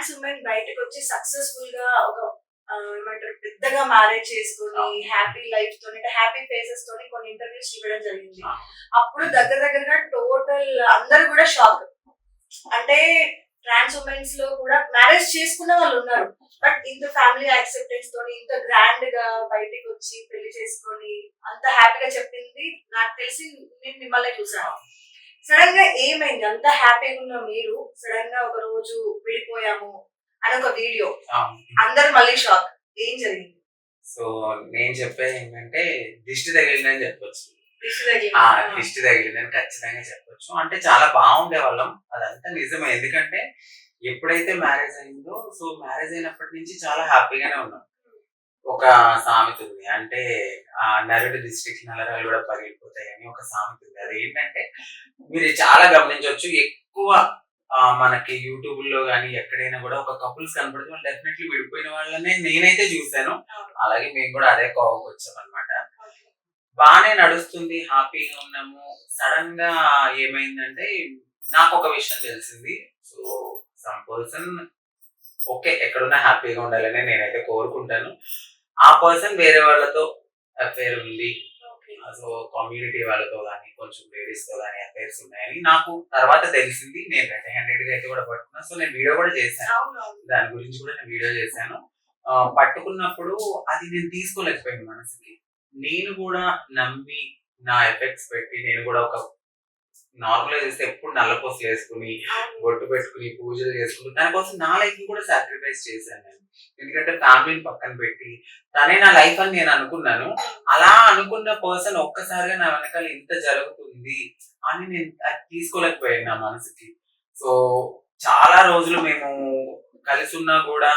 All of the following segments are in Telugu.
ట్రాన్స్ ఉమెన్ బయటకు వచ్చి సక్సెస్ఫుల్గా ఒక ఏమంటారు పెద్దగా మ్యారేజ్ చేసుకుని హ్యాపీ లైఫ్ తోని అంటే హ్యాపీ ఫేసెస్ తోని కొన్ని ఇంటర్వ్యూస్ ఇవ్వడం జరిగింది. అప్పుడు దగ్గర దగ్గరగా టోటల్ అందరు కూడా షాక్ అంటే ట్రాన్స్ ఉమెన్స్లో కూడా మ్యారేజ్ చేసుకున్న వాళ్ళు ఉన్నారు. బట్ ఇంత ఫ్యామిలీ యాక్సెప్టెన్స్ తోని ఇంత గ్రాండ్గా బయటికి వచ్చి పెళ్ళి చేసుకొని అంత హ్యాపీగా చెప్పింది నాకు తెలిసి నేను మిమ్మల్ని చూసాను సడన్గా ఏమైంది? అంత హ్యాపీగా ఉన్న మీరు సడన్గా ఒక రోజు విడిపోయాము అని ఒక వీడియో. అందరు మళ్ళీ షాక్ ఏం జరిగింది? సో నేను చెప్పేది ఏంటంటే దిష్టి తగిలిందని చెప్పొచ్చు. దిష్టి తగిలిందని ఖచ్చితంగా చెప్పొచ్చు. అంటే చాలా బాగుండే వాళ్ళం అదంతా నిజమే. ఎందుకంటే ఎప్పుడైతే మ్యారేజ్ అయిందో సో మ్యారేజ్ అయినప్పటి నుంచి చాలా హ్యాపీగానే ఉన్నాం. ఒక సామెత ఉంది. అంటే ఆ నరుడు డిస్ట్రిక్ట్ నల్లరాలు కూడా పగిలిపోతాయి అని ఒక సామెత ఉంది. అది ఏంటంటే మీరు చాలా గమనించవచ్చు ఎక్కువ మనకి యూట్యూబ్లో కానీ ఎక్కడైనా కూడా ఒక కపుల్స్ కనపడితే వాళ్ళు డెఫినెట్లీ విడిపోయిన వాళ్ళనే నేనైతే చూశాను. అలాగే మేము కూడా అదే కోవకు వచ్చాం అనమాట బాగానే నడుస్తుంది హ్యాపీగా ఉన్నాము. సడన్గా ఏమైందంటే నాకు ఒక విషయం తెలిసింది. సో సమ్ పర్సన్ ఓకే ఎక్కడున్నా హ్యాపీగా ఉండాలని నేనైతే కోరుకుంటాను. ఆ పర్సన్ వేరే వాళ్ళతో అఫేర్ ఉంది. సో కమ్యూనిటీ వాళ్ళతో కానీ కొంచెం లేడీస్తో కానీ అఫేర్స్ ఉన్నాయని నాకు తర్వాత తెలిసింది. నేను రెడ్ హ్యాండెడ్గా అయితే కూడా పట్టుకున్నా. సో నేను వీడియో కూడా చేశాను. దాని గురించి కూడా నేను వీడియో చేశాను. పట్టుకున్నప్పుడు అది నేను తీసుకోలేకపోయింది మనసుకి. నేను కూడా నమ్మి నా ఎఫెక్ట్స్ పెట్టి నేను కూడా ఒక నార్మల్గా చేస్తే ఎప్పుడు నల్లపోసలు వేసుకుని. బొట్టు పెట్టుకుని పూజలు చేసుకుని దానికోసం నా లైఫ్ కూడా సాక్రిఫైస్ చేశాను నేను. ఎందుకంటే ఫ్యామిలీని పక్కన పెట్టి తనే నా లైఫ్ అని నేను అనుకున్నాను. అలా అనుకున్న పర్సన్ ఒక్కసారిగా నా వెనకాల ఇంత జరుగుతుంది అని నేను అది తీసుకోలేకపోయాను నా మనసుకి. సో చాలా రోజులు మేము కలిసి ఉన్నా కూడా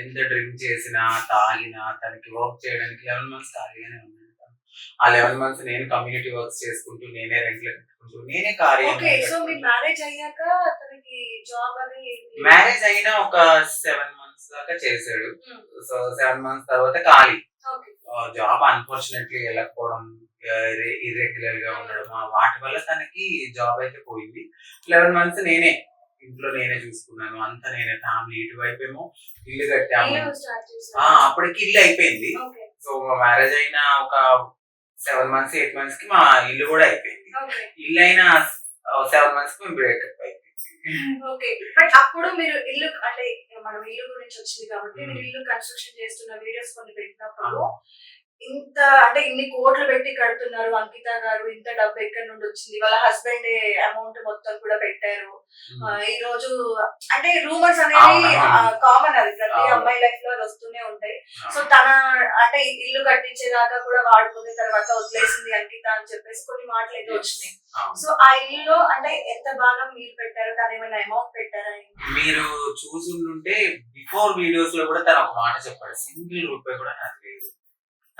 ఎంత డ్రింక్ చేసినా తాగినా తనకి వర్క్ చేయడానికి లెవెన్ మంత్స్ ఖాళీగానే ఉన్నాను ఆ లెవెన్ మంత్స్ నేను కమ్యూనిటీ వర్క్స్ చేసుకుంటూ నేనే రెంట్లు కట్టుకుంటూ నేనే ఓకే సో మీ కార్యం మ్యారేజ్ అయ్యాక తనకి జాబ్ అది మ్యారేజ్ అయినా ఒక సెవెన్ మంత్స్ దాకా చేశాడు. సో సెవెన్ మంత్స్ తర్వాత ఖాళీ. జాబ్ అన్ఫార్చునేట్లీ వెళ్ళకపోవడం ఇర్రెగ్యులర్గా ఉండడం వాటి వల్ల తనకి జాబ్ అయితే పోయింది. లెవెన్ మంత్స్ నేనే ఇంట్లో నేనే చూసుకున్నాను. అంతా నేనే ఫ్యామిలీ ఇటువైపు ఏమో ఇల్లు కట్టాము అప్పటికి ఇల్లు అయిపోయింది. సో మ్యారేజ్ అయిన ఒక సెవెన్ మంత్స్ ఎయిట్ మంత్స్కి మా ఇల్లు కూడా అయిపోయింది. ఇల్లు అయిన సెవెన్ మంత్స్కి మేము బ్రేకప్ అయిపోయింది. ఓకే. బట్ అప్పుడు మీరు ఇల్లు అంటే మనం ఇల్లు గురించి వచ్చింది కాబట్టి Hmm. మీరు ఇల్లు కన్స్ట్రక్షన్ చేస్తున్న వీడియోస్ కొన్ని పెట్టినప్పుడు ఇంత అంటే ఇన్ని కోట్లు పెట్టి కడుతున్నారు అంకిత గారు ఇంత డబ్బు ఎక్కడి నుండి వచ్చింది? వాళ్ళ హస్బెండ్ అమౌంట్ మొత్తం కూడా పెట్టారు. ఈ రోజు అంటే రూమర్స్ అనేవి. కామన్ అది. ప్రతి. అమ్మాయి లైఫ్లో వస్తూనే ఉంటాయి. సో తన అంటే ఇల్లు కట్టించేదాకా కూడా వాడుకున్న తర్వాత వదిలేసింది అంకిత అని చెప్పేసి కొన్ని మాటలు అయితే వచ్చినాయి. సో ఆ ఇల్లులో అంటే ఎంత భాగం మీరు పెట్టారు తను ఏమైనా అమౌంట్ పెట్టారా? మీరు చూసుంటే బిఫోర్ వీడియోస్లో కూడా తను ఒక మాట చెప్పాడు. సింగిల్ రూపాయి కూడా నాకు లేదు.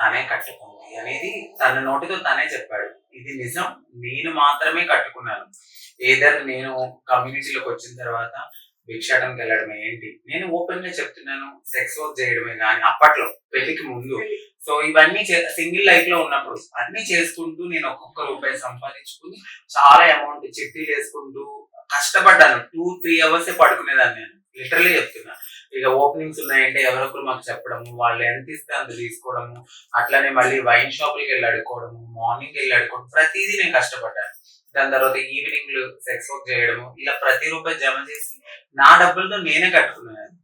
తనే కట్టుకుంది అనేది తన నోటితో తనే చెప్పాడు. ఇది నిజం నేను మాత్రమే కట్టుకున్నాను. ఏదర్ నేను కమ్యూనిటీలోకి వచ్చిన తర్వాత భిక్షాటంకి వెళ్ళడం ఏంటి? నేను ఓపెన్గా చెప్తున్నాను సెక్స్ వర్క్ చేయడమే కానీ అప్పట్లో పెళ్ళికి ముందు. సో ఇవన్నీ సింగిల్ లైఫ్లో ఉన్నప్పుడు అన్ని చేసుకుంటూ నేను ఒక్కొక్క రూపాయి సంపాదించుకుని చాలా అమౌంట్ చిట్టీలు వేసుకుంటూ కష్టపడ్డాను. టూ త్రీ అవర్స్ పడుకునేదాన్ని నేను. లిటరలీ చెప్తున్నా. ఇక ఓపెనింగ్స్ ఉన్నాయంటే ఎవరొకరు మాకు చెప్పడము వాళ్ళు ఎంత ఇస్తే అంత తీసుకోవడము అట్లనే మళ్ళీ వైన్ షాపులకి వెళ్ళి అడుకోవడము మార్నింగ్ వెళ్ళి అడుకోవడం ప్రతిదీ నేను కష్టపడ్డాను. దాని తర్వాత ఈవినింగ్ సెక్స్ వర్క్ చేయడము ఇలా ప్రతి రూపాయి జమ చేసి నా డబ్బులతో నేనే కట్టుకున్నాను.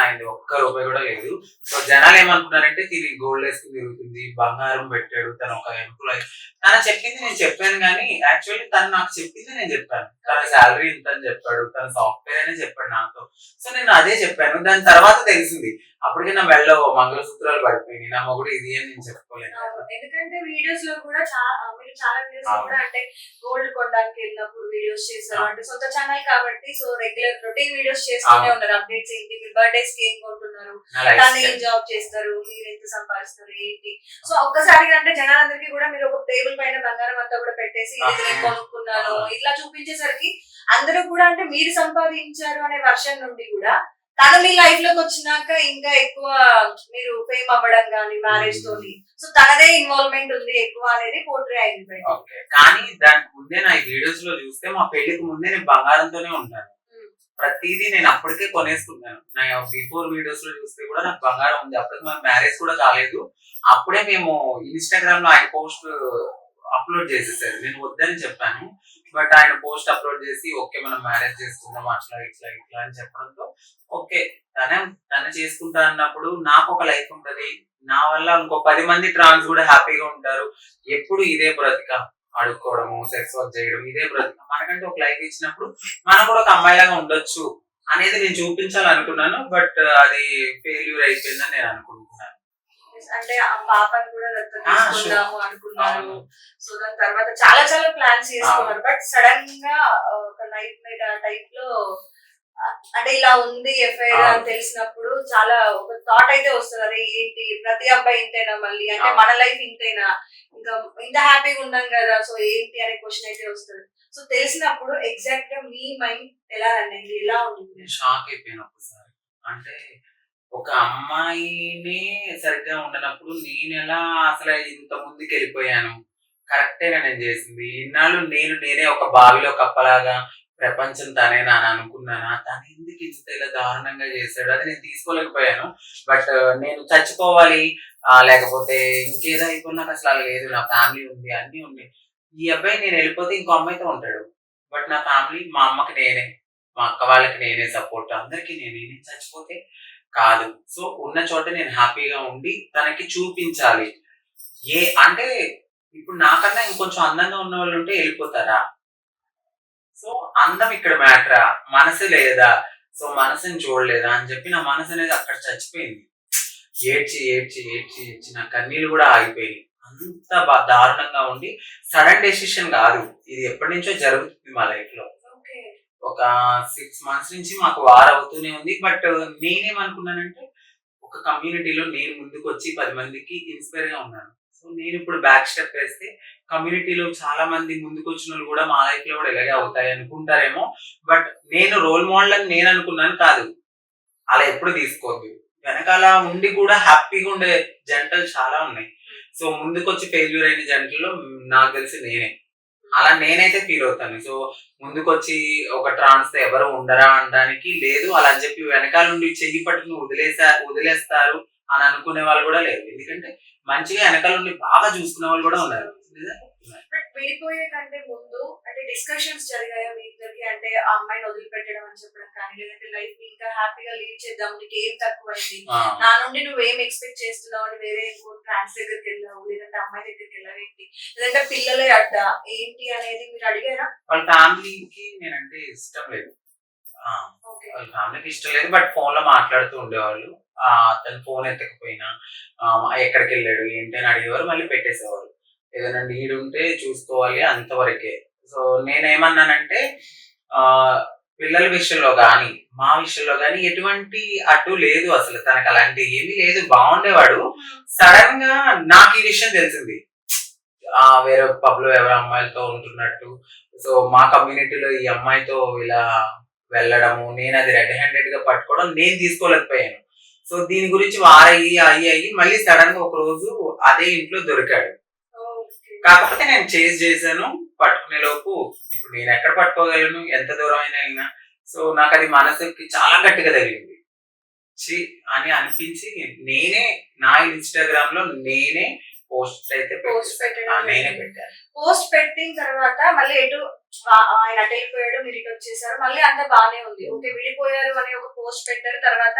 ఆయన ఒక్క రూపాయి కూడా లేదు. సో జనాలు ఏమనుకున్నారంటే తిని గోల్డ్ వేసుకుని తిరుగుతుంది బంగారం పెట్టాడు తను ఒక ఎంప్లాయ్ తన చెప్పింది నేను చెప్పాను కానీ యాక్చువల్లీ తను నాకు చెప్పింది నేను చెప్పాను. తన శాలరీ ఇంత అని చెప్పాడు తన సాఫ్ట్వేర్ అనే చెప్పాడు నాతో. సో నేను అదే చెప్పాను. దాని తర్వాత తెలిసింది. అప్పటికే నా మెళ్ళలో మంగళసూత్రాలు పడిపోయినాయి. నా మొగుడు ఇది అని నేను చెప్పుకోలేను. ఎందుకంటే వీడియోస్లో కూడా చాలా మీరు చాలా వీడియోస్. కూడా అంటే గోల్డ్ కొనడానికి వెళ్ళినప్పుడు వీడియోస్ చేశారు అవును. అంటే సొంత ఛానల్ కాబట్టి సో రెగ్యులర్ రొటీన్ వీడియోస్ చేస్తూనే. ఉన్నారు. అప్డేట్స్ ఏంటి? బర్త్డేస్కి ఏం కొంటున్నారు? తను ఏం. జాబ్ చేస్తారు మీరు ఎంత సంపాదిస్తారు ఏంటి? సో ఒక్కసారిగా అంటే జనాలందరికీ కూడా మీరు ఒక టేబుల్ పైన బంగారం అంతా కూడా పెట్టేసి ఇది నేను కొనుక్కున్నాను అవును. ఇట్లా చూపించేసరికి అందరూ కూడా అంటే మీరు సంపాదించారు అనే వర్షన్ నుండి కూడా తను మీ లైఫ్లోకి వచ్చినాక ఇంకా ఎక్కువ మీరు ఫేమ్ అవ్వడం కానీ మ్యారేజ్ తోని. సో తనదే ఇన్వాల్వ్మెంట్ ఉంది ఎక్కువ అనేది పోర్ట్రే అయింది కానీ దానికి ముందే నా వీడియోస్లో చూస్తే మా పెళ్ళికి ముందే నేను బంగారంతోనే ఉంటాను. ప్రతిదీ నేను అప్పటికే కొనేసుకున్నాను. నా బిఫోర్ వీడియోస్లో చూస్తే కూడా నాకు బంగారం ఉంది. అప్పటికి మా మ్యారేజ్ కూడా కాలేదు. అప్పుడే మేము ఇన్స్టాగ్రామ్లో ఆయన పోస్ట్ అప్లోడ్ చేసేసారు. నేను వద్దని చెప్పాను. బట్ ఆయన పోస్ట్ అప్లోడ్ చేసి ఓకే మనం మ్యారేజ్ చేసుకుందాం అట్లా ఇట్లా ఇట్లా అని చెప్పడంతో ఓకే తనే తను చేసుకుంటా అన్నప్పుడు నాకు ఒక లైఫ్ ఉంటది. నా వల్ల ఇంకో పది మంది ట్రాన్స్ కూడా హ్యాపీగా ఉంటారు. ఎప్పుడు ఇదే బ్రతిక. అడుక్కోవడము సెక్స్ వర్క్ చేయడం ఇదే బ్రతిక మనకంటే ఒక లైఫ్ ఇచ్చినప్పుడు మనం కూడా ఒక అమ్మాయిలాగా ఉండొచ్చు అనేది నేను చూపించాలనుకున్నాను బట్ అది ఫెయిల్యూర్ అయిపోయిందని నేను అనుకుంటున్నాను. అంటే ఆ పాపని కూడా తీసుకుందాము అనుకున్నారు. అవును. సో దాని తర్వాత చాలా చాలా ప్లాన్స్ చేసుకున్నారు బట్ సడన్గా ఆ, ఒక నైట్ నైట్ ఆ టైప్లో అంటే ఇలా ఉంది ఎఫ్ఐఆర్. అని తెలిసినప్పుడు చాలా ఒక థాట్ అయితే వస్తుంది. అరే ఏంటి? ప్రతి అబ్బాయి ఇంతేనా మళ్ళీ? అంటే. మన లైఫ్ ఇంతేనా? ఇంకా ఇంత హ్యాపీగా ఉన్నాం కదా సో ఏంటి అనే క్వశ్చన్ అయితే వస్తుంది. సో తెలిసినప్పుడు ఎగ్జాక్ట్గా మీ మైండ్ ఎలా రన్ అయింది? ఎలా ఉంది? షాక్ అయిపోయాను ఒకసారి అంటే ఒక అమ్మాయిని సరిగ్గా ఉండనప్పుడు నేను ఎలా అసలు ఇంత ముందుకు వెళ్ళిపోయాను? కరెక్టేగా నేను చేసింది? ఇన్నాళ్ళు నేను నేనే ఒక బావిలో కప్పలాగా ప్రపంచం తనేనా అని అనుకున్నానా? తను ఎందుకు ఇంత ఇలా దారుణంగా చేశాడు? అది నేను తీసుకోలేకపోయాను. బట్ నేను చచ్చిపోవాలి. లేకపోతే ఇంకేదో అయిపోయి నాకు అసలు అలా లేదు. నా ఫ్యామిలీ ఉంది అన్నీ ఉన్నాయి. ఈ అబ్బాయి నేను వెళ్ళిపోతే ఇంకో అమ్మాయితో ఉంటాడు. బట్ నా ఫ్యామిలీ మా అమ్మకి నేనే. మా అక్క వాళ్ళకి నేనే సపోర్ట్. అందరికి నేనే. నేను చచ్చిపోతే కాదు. సో ఉన్న చోట నేను హ్యాపీగా ఉండి తనకి చూపించాలి. ఏ అంటే ఇప్పుడు నాకన్నా ఇంకొంచెం అందంగా ఉన్న వాళ్ళు ఉంటే వెళ్ళిపోతారా? సో అందం ఇక్కడ మ్యాటరా? మనసు లేదా? సో మనసుని చూడలేదా? అని చెప్పి నా మనసు అనేది అక్కడ చచ్చిపోయింది. ఏడ్చి ఏడ్చి ఏడ్చి ఏడ్చి నా కన్నీళ్ళు కూడా ఆగిపోయినాయి. అంత దారుణంగా ఉండి సడన్ డెసిషన్ కాదు. ఇది ఎప్పటి నుంచో జరుగుతుంది మా లైఫ్లో ఒక సిక్స్ మంత్స్ నుంచి మాకు వార్ అవుతూనే ఉంది. బట్ నేనేమనుకున్నానంటే ఒక కమ్యూనిటీలో నేను ముందుకు వచ్చి పది మందికి ఇన్స్పైర్గా ఉన్నాను. సో నేను ఇప్పుడు బ్యాక్ స్టెప్ వేస్తే కమ్యూనిటీలో చాలా మంది ముందుకు వచ్చిన వాళ్ళు కూడా మా లైఫ్లో కూడా ఇలాగే అవుతాయి అనుకుంటారేమో. బట్ నేను రోల్ మోడల్ అని నేను అనుకున్నాను కాదు. అలా ఎప్పుడు తీసుకోవద్దు. వెనకాల ఉండి కూడా హ్యాపీగా ఉండే జంటలు చాలా ఉన్నాయి. సో ముందుకొచ్చి ఫెయిల్యూర్ అయిన జంటల్లో నాకు తెలిసి నేనే. అలా నేనైతే ఫీల్ అవుతాను. సో ముందుకొచ్చి ఒక ట్రాన్స్ ఎవరు ఉండరా అనడానికి లేదు. అలా అని చెప్పి వెనకాల నుండి చెయ్యి పట్టుకుని వదిలేసా వదిలేస్తారు అని అనుకునే వాళ్ళు కూడా లేరు. ఎందుకంటే మంచిగా వెనకాల నుండి బాగా చూసుకునే వాళ్ళు కూడా ఉన్నారు. విడిపోయే కంటే ముందు అంటే డిస్కషన్స్ జరిగాయా మీ ఇద్దరికి? అంటే ఆ అమ్మాయిని వదిలిపెట్టడం అని చెప్పడం కానీ లేదంటే లైఫ్ని ఇంకా హ్యాపీగా లీడ్ చేద్దాం నీకు ఏం తక్కువైంది? ఆ, నా నుండి నువ్వేం ఎక్స్పెక్ట్ చేస్తున్నావు? అని వేరే ఇంకో ట్రాన్స్ దగ్గరికి వెళ్ళావు లేదంటే అమ్మాయి దగ్గరికి వెళ్ళావు ఏంటి? లేదంటే పిల్లలే అడ్డ ఏంటి అనేది మీరు అడిగారా? వాళ్ళ ఫ్యామిలీకి నేనంటే ఇష్టం లేదు. వాళ్ళ ఫ్యామిలీకి ఇష్టం లేదు బట్ ఫోన్లో మాట్లాడుతూ ఉండేవాళ్ళు. అతను ఫోన్ ఎత్తకపోయినా ఎక్కడికి వెళ్ళాడు ఏంటి అని అడిగేవారు మళ్ళీ పెట్టేసేవారు. ఏదైనా నీడు ఉంటే చూసుకోవాలి అంతవరకే. సో నేనేమన్నానంటే పిల్లల విషయంలో కానీ మా విషయంలో కానీ ఎటువంటి అడ్డు లేదు అసలు. తనకు అలాంటి ఏమీ లేదు. బాగుండేవాడు. సడన్గా నాకు ఈ విషయం తెలిసింది. ఆ వేరే పబ్లో ఎవరి అమ్మాయిలతో ఉంటున్నట్టు. సో మా కమ్యూనిటీలో ఈ అమ్మాయితో ఇలా వెళ్ళడము నేను అది రెడ్ హ్యాండెడ్గా పట్టుకోవడం నేను తీసుకోలేకపోయాను. సో దీని గురించి వారయ్యి అయ్యి అయ్యి మళ్ళీ సడన్గా ఒక రోజు అదే ఇంట్లో దొరికాడు. కాకపోతే నేను చేజ్ చేశాను పట్టుకునే లోపు ఇప్పుడు నేను ఎక్కడ పట్టుకోగలను ఎంత దూరం అయినా అయినా సో నాకు అది మనసుకి చాలా గట్టిగా తగిలింది. ఛీ అని అనిపించి నేనే నా ఇన్స్టాగ్రామ్లో నేనే పోస్ట్ అయితే పోస్ట్ పెట్టాను. నేనే పెట్టాను. పోస్ట్ పెట్టిన తర్వాత మళ్ళీ ఎటు ఆయన అటు వెళ్ళిపోయాడు మీరు ఇటు వచ్చేసారు. మళ్ళీ అంతా బాగానే ఉంది. ఓకే విడిపోయారు అని ఒక పోస్ట్ పెట్టారు. తర్వాత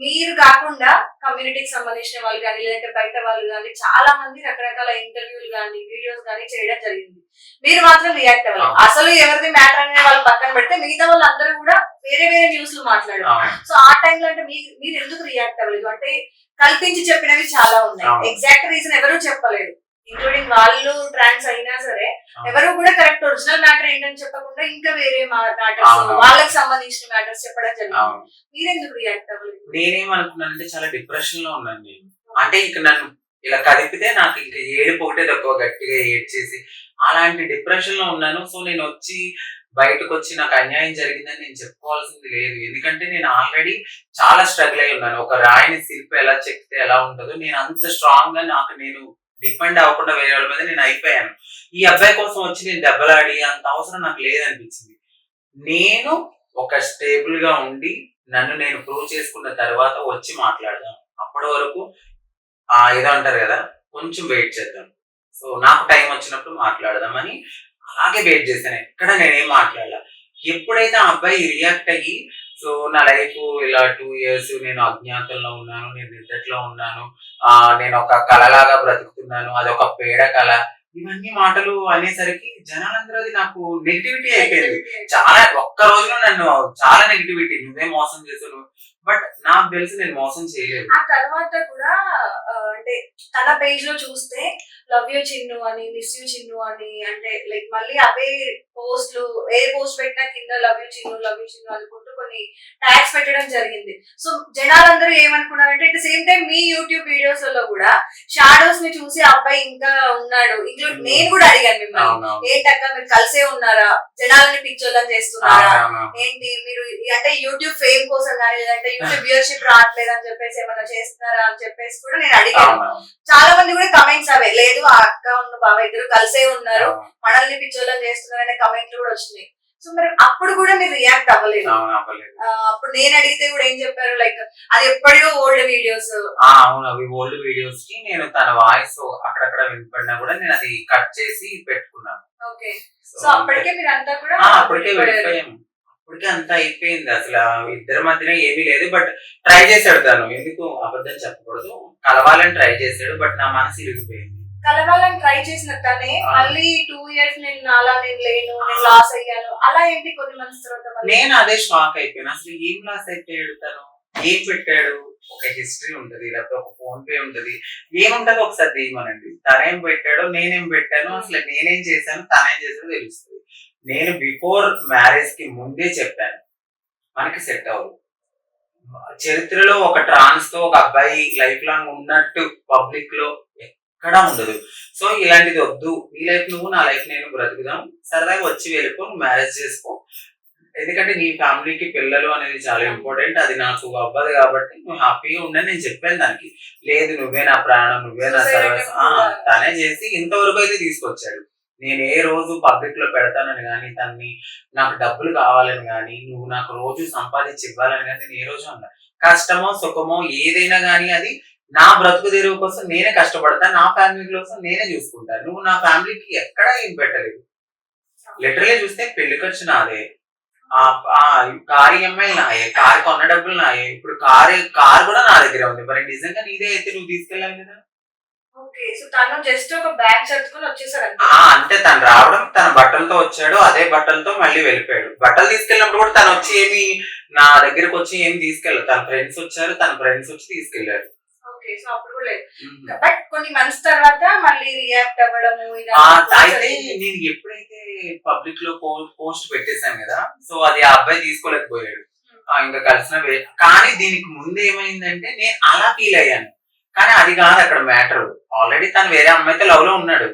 మీరు కాకుండా కమ్యూనిటీకి సంబంధించిన వాళ్ళు కానీ లేదంటే బయట వాళ్ళు కానీ చాలా మంది రకరకాల ఇంటర్వ్యూలు కానీ వీడియోస్ కానీ చేయడం జరిగింది. మీరు మాత్రం రియాక్ట్ అవ్వాలి. అసలు ఎవరిది మ్యాటర్ అనే వాళ్ళు పక్కన పెడితే మిగతా వాళ్ళు అందరూ కూడా వేరే వేరే న్యూస్లు మాట్లాడారు. సో ఆ టైంలో అంటే మీరు ఎందుకు రియాక్ట్ అవ్వలేదు? అంటే కల్పించి చెప్పినవి చాలా ఉన్నాయి. ఎగ్జాక్ట్ రీజన్ ఎవరు చెప్పలేదు. ఇంక్లూడింగ్ వాళ్ళు ట్రాన్స్ అయినా సరే. ఎవరు కూడా కరెక్ట్ ఒరిజినల్ మ్యాటర్ ఏంటని చెప్పకుండా ఇంకా వేరే మ్యాటర్స్. వాళ్ళకి సంబంధించిన మ్యాటర్స్ చెప్పడం జరిగింది. మీరెందుకు రియాక్ట్ అవ్వలేదు నేనేమనుకున్నానంటే చాలా డిప్రెషన్లో ఉన్నాను నేను అంటే ఇక నన్ను ఇలా కదిపితే నాకు ఇంక ఏడుపు ఒకటే తక్కువ గట్టిగా ఏడ్చేసి అలాంటి డిప్రెషన్లో ఉన్నాను. సో నేను వచ్చి బయటకు వచ్చి నాకు అన్యాయం జరిగిందని నేను చెప్పుకోవాల్సింది లేదు. ఎందుకంటే నేను ఆల్రెడీ చాలా స్ట్రగుల్ అయి ఉన్నాను. ఒక రాయిని శిల్పి ఎలా చెక్కితే ఎలా ఉంటుందో నేను అంత స్ట్రాంగ్గా నాకు నేను డిపెండ్ అవ్వకుండా వేరే వాళ్ళ మీద నేను అయిపోయాను. ఈ అబ్బాయి కోసం వచ్చి నేను దెబ్బలాడి అంత అవసరం నాకు లేదనిపించింది. నేను ఒక స్టేబుల్గా ఉండి నన్ను నేను ప్రూవ్ చేసుకున్న తర్వాత వచ్చి మాట్లాడదాం. అప్పటి వరకు ఆ ఏదో అంటారు కదా కొంచెం వెయిట్ చేద్దాం. సో నాకు టైం వచ్చినప్పుడు మాట్లాడదామని అలాగే వెయిట్ చేశాను. ఎక్కడ నేనేం మాట్లాడాల. ఎప్పుడైతే ఆ అబ్బాయి రియాక్ట్ అయ్యి సో నా లైఫ్ ఇలా టూ ఇయర్స్ నేను అజ్ఞాతంలో ఉన్నాను నేను నిద్రలో ఉన్నాను ఆ నేను ఒక కళలాగా బ్రతుకుతున్నాను అది ఒక పేడ కళ. ఇవన్నీ మాటలు అనేసరికి జనాలందరూ అది నాకు నెగిటివిటీ అయిపోయింది. చాలా ఒక్క రోజులో నన్ను చాలా నెగిటివిటీ నువ్వే మోసం చేసావు బట్ నాకు తెలిసి నేను మోసం చేయలేదు ఆ తర్వాత కూడా అంటే తన పేజ్లో చూస్తే లవ్ యూ చిన్ను అని మిస్ యూ చిన్ను అని అంటే లైక్ మళ్ళీ అవే పోస్ట్లు ఏ పోస్ట్ పెట్టినా కింద love you Chinnu love you Chinnu అనుకుంటూ కొన్ని ట్యాగ్స్ పెట్టడం జరిగింది సో జనాలందరూ ఏమనుకున్నారంటే అట్ ద సేమ్ టైం మీ యూట్యూబ్ వీడియోస్లో కూడా షాడోస్ని చూసి ఆ అబ్బాయి ఇంకా ఉన్నాడు ఇంక్లూడ్ Hmm. నేను కూడా అడిగాను మిమ్మల్ని. ఏంటక్క మీరు కలిసే ఉన్నారా జనాలని పిక్చర్లను చేస్తున్నారా. ఏంటి మీరు అంటే యూట్యూబ్ ఫేమ్ కోసం కానీ లేదంటే యూట్యూబ్ వ్యూయర్షిప్ రావట్లేదు అని చెప్పేసి ఏమైనా చేస్తున్నారా అని చెప్పేసి కూడా నేను అడిగాను. చాలా మంది కూడా కమెంట్స్ అవే. లేదు ఆ అక్క ఉన్న బావ ఇద్దరు కలిసే ఉన్నారు. మనల్ని పిచ్చోళ్ళని చేస్తున్నారు అనే కమెంట్లు కూడా వచ్చినాయి. సో మరి అప్పుడు కూడా మీరు రియాక్ట్ అవ్వలేదు. అప్పుడు నేను అడిగితే కూడా ఏం చెప్పారు? లైక్ అది ఎప్పటియో ఓల్డ్ వీడియోస్ అవును. అవి ఓల్డ్ వీడియోస్కి నేను తన వాయిస్ అక్కడక్కడ వినపడినా కూడా నేను అది కట్ చేసి పెట్టుకున్నాను. ఓకే సో అప్పటికే మీరు అంతా కూడా అప్పటికే. వెళ్ళిపోయాము అప్పటికే అంతా అయిపోయింది. అసలు ఇద్దరి మధ్యన ఏమీ లేదు. బట్ ట్రై చేశాడు తను. ఎందుకు అబద్ధం చెప్పకూడదు. కలవాలని ట్రై చేశాడు. బట్ నా మనసు ఇరిగిపోయింది. కలవాలని ట్రై చేసిన తనే. మళ్ళీ టూ ఇయర్స్ నేను అలా నేను లేను నేను లాస్ అయ్యాను. అలా ఏంటి కొన్ని మంత్స్ తర్వాత నేను అదే షాక్ అయిపోయాను. అసలు ఏం లాస్ అయిపోయాడు తను? ఏం పెట్టాడు? ఒక హిస్టరీ ఉంటది లేకపోతే ఒక ఫోన్ పే ఉంటది. ఏముంటది ఒకసారి తీయమనండి. తనేం పెట్టాడో నేనేం పెట్టాను అసలు నేనేం చేశాను తనేం చేశాడో తెలుస్తుంది. నేను బిఫోర్ మ్యారేజ్కి ముందే చెప్పాను. మనకి సెట్ అవ్వదు. చరిత్రలో ఒక ట్రాన్స్తో ఒక అబ్బాయి లైఫ్ లాంగ్ ఉన్నట్టు పబ్లిక్లో ఎక్కడా ఉండదు. సో ఇలాంటిది వద్దు. నీ లైఫ్ నువ్వు నా లైఫ్ నేను బ్రతుకుదాం. సరదాగా వచ్చి వెళ్ళిపో నువ్వు మ్యారేజ్ చేసుకో. ఎందుకంటే నీ ఫ్యామిలీకి పిల్లలు అనేది చాలా ఇంపార్టెంట్ అది నాకు అవ్వదు కాబట్టి నువ్వు హ్యాపీగా ఉండని నేను చెప్పాను దానికి. లేదు నువ్వే నా ప్రాణం నువ్వే నా సర్వస్. తనే చేసి ఇంతవరకు అయితే తీసుకొచ్చాడు. నేను ఏ రోజు పబ్లిక్లో పెడతానని కానీ తన్ని నాకు డబ్బులు కావాలని కానీ నువ్వు నాకు రోజు సంపాదించి ఇవ్వాలని కానీ నేను ఏ రోజు అన్నా కష్టమో సుఖమో ఏదైనా కానీ అది నా బ్రతుకు తెరువు కోసం నేనే కష్టపడతాను నా ఫ్యామిలీ కోసం నేనే చూసుకుంటాను నువ్వు నా ఫ్యామిలీకి ఎక్కడా ఏం పెట్టలేదు. లిటరలీ చూస్తే పెళ్ళి ఖర్చు నాదే. ఆ ఆ కారు ఈఎంఐ నాయే కారు కొన్న డబ్బులు నాయే. ఇప్పుడు కారు కారు కూడా నా దగ్గర ఉంది. మరి నిజంగా నీదే అయితే నువ్వు తీసుకెళ్ళాలి కదా? అంటే తను రావడం తన బట్టలతో వచ్చాడు అదే బట్టలతో మళ్ళీ వెళ్ళిపోయాడు. బట్టలు తీసుకెళ్ళినప్పుడు కూడా తను వచ్చి ఏమి నా దగ్గరకు వచ్చి ఏమి తీసుకెళ్ళాడు. తన ఫ్రెండ్స్ వచ్చారు తన ఫ్రెండ్స్ వచ్చి లేదు. బట్ కొన్ని మంత్స్ తర్వాత మళ్ళీ రియాక్ట్ అయితే జరిగింది. నేను ఎప్పుడైతే పబ్లిక్లో పోస్ట్ పెట్టేశాను కదా సో అది ఆ అబ్బాయి తీసుకోలేకపోయాడు. ఆ, ఇంకా కలిసిన కానీ దీనికి ముందు ఏమైందంటే నేను అలా ఫీల్ అయ్యాను. కానీ అది కాదు అక్కడ మ్యాటర్ ఆల్రెడీ తను వేరే అమ్మాయితో లవ్లో ఉన్నాడు.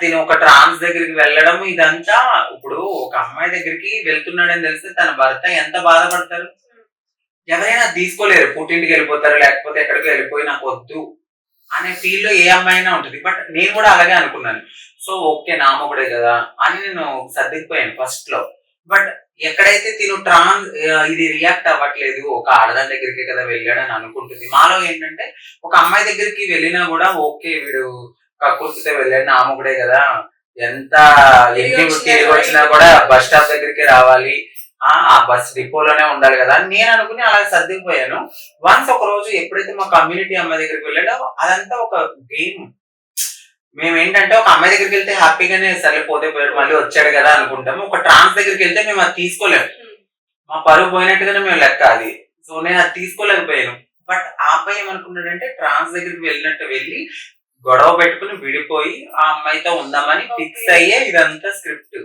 తిని ఒక ట్రాన్స్ దగ్గరికి వెళ్ళడం ఇదంతా ఇప్పుడు ఒక అమ్మాయి దగ్గరికి వెళ్తున్నాడని తెలిస్తే తన భర్త ఎంత బాధపడతారు? ఎవరైనా తీసుకోలేరు. పుట్టింటికి వెళ్ళిపోతారు లేకపోతే ఎక్కడికి వెళ్ళిపోయి నాకు వద్దు అనే ఫీల్లో ఏ అమ్మాయినా ఉంటుంది. బట్ నేను కూడా అలాగే అనుకున్నాను. సో ఓకే నా మొగుడే కదా అని నేను సర్దిపోయాను ఫస్ట్లో బట్ ఎక్కడైతే తిను ట్రాన్స్ ఇది రియాక్ట్ అవ్వట్లేదు ఒక ఆడదాని దగ్గరికి కదా వెళ్ళాడని అనుకుంటుంది. మాలో ఏంటంటే ఒక అమ్మాయి దగ్గరికి వెళ్ళినా కూడా ఓకే వీడు కక్కుర్తితో వెళ్ళాడు నా కదా. ఎంత ఎన్ని వచ్చినా తిరిగి వచ్చినా కూడా బస్ స్టాప్ దగ్గరికి రావాలి. ఆ ఆ బస్ డిపోలోనే ఉండాలి కదా అని నేను అనుకుని అలా సర్దిపోయాను వన్స్ ఒక రోజు ఎప్పుడైతే మా కమ్యూనిటీ అమ్మాయి దగ్గరికి వెళ్ళాడో అదంతా ఒక గేమ్ మేము ఏంటంటే ఒక అమ్మాయి దగ్గరికి వెళ్తే హ్యాపీగానే సరే పోతే పోయాడు మళ్ళీ వచ్చాడు కదా అనుకుంటాము. ఒక ట్రాన్స్ దగ్గరికి వెళ్తే మేము అది తీసుకోలేము. మా పరువు పోయినట్టుగానే మేము లెక్క అది. సో నేను అది తీసుకోలేకపోయాను. బట్ ఆ అబ్బాయి ఏమనుకున్నాడంటే ట్రాన్స్ దగ్గరికి వెళ్ళినట్టు వెళ్ళి గొడవ పెట్టుకుని విడిపోయి ఆ అమ్మాయితో ఉందామని ఫిక్స్. అయ్యే ఇదంతా స్క్రిప్ట్